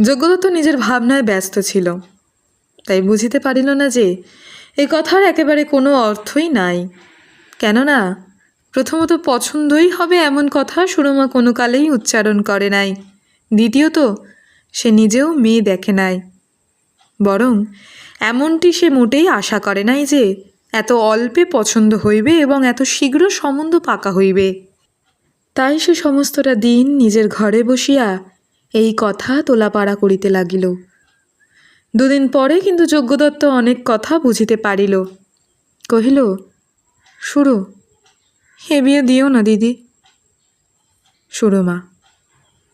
যোগ্যদত্ত নিজের ভাবনায় ব্যস্ত ছিল। তাই বুঝিতে পারিল না যে এ কথার একেবারে কোনো অর্থই নাই। কেননা, প্রথমত পছন্দই হবে এমন কথা সুরমা কোনো কালেই উচ্চারণ করে নাই। দ্বিতীয়ত, সে নিজেও মেয়ে দেখে নাই। বরং, এমনটি সে মোটেই আশা করে নাই যে, এত অল্পে পছন্দ হইবে এবং এত শীঘ্র সম্বন্ধ পাকা হইবে। তাই সে সমস্তটা দিন নিজের ঘরে বসিয়া এই কথা তোলাপাড়া করিতে লাগিল। দুদিন পরে কিন্তু যজ্ঞদত্ত অনেক কথা বুঝিতে পারিল। কহিল শুরু হে বিয়ে দিও না দিদি। সুরমা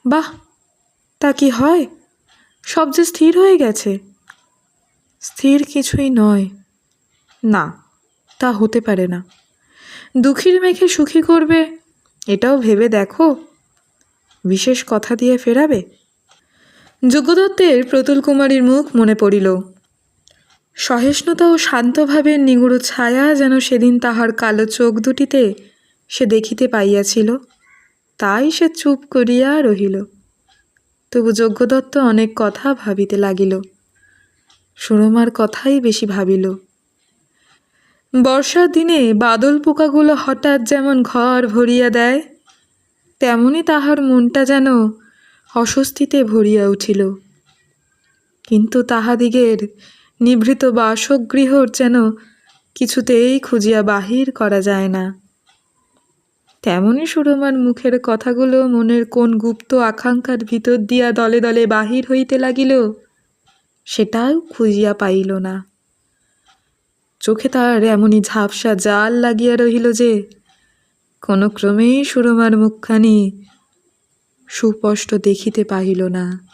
বাহ, তা কি হয়? সব যে স্থির হয়ে গেছে? স্থির কিছুই নয়। না, তা হতে পারে না। দুঃখীর মেখে সুখী করবে, এটাও ভেবে দেখো। বিশেষ কথা দিয়ে ফেরাবে? যোগ্যদত্তের প্রতুল কুমারীর মুখ মনে পড়িল। সহিষ্ণুতা ও শান্তভাবের নিগুড় ছায়া যেন সেদিন তাহার কালো চোখ দুটিতে সে দেখিতে পাইয়াছিল। তাই সে চুপ করিয়া রহিল। তবু যজ্ঞদত্ত অনেক কথা ভাবিতে লাগিল। সুরমার কথাই বেশি ভাবিল। বর্ষার দিনে বাদল পোকাগুলো হঠাৎ যেমন ঘর ভরিয়া দেয় তেমনি তাহার মনটা যেন অস্বস্তিতে ভরিয়া উঠিল। কিন্তু তাহাদিগের নিভৃত বাসগৃহর যেন কিছুতেই খুঁজিয়া বাহির করা যায় না। তেমনি সুরমার মুখের কথাগুলো মনের কোন গুপ্ত আকাঙ্ক্ষার ভিতর দিয়া দলে দলে বাহির হইতে লাগিল, সেটাও খুঁজিয়া পাইল না। চোখে তার এমনই ঝাপসা জাল লাগিয়া রহিল যে কোনো ক্রমেই সুরমার মুখখানি সুস্পষ্ট দেখিতে পাইল না।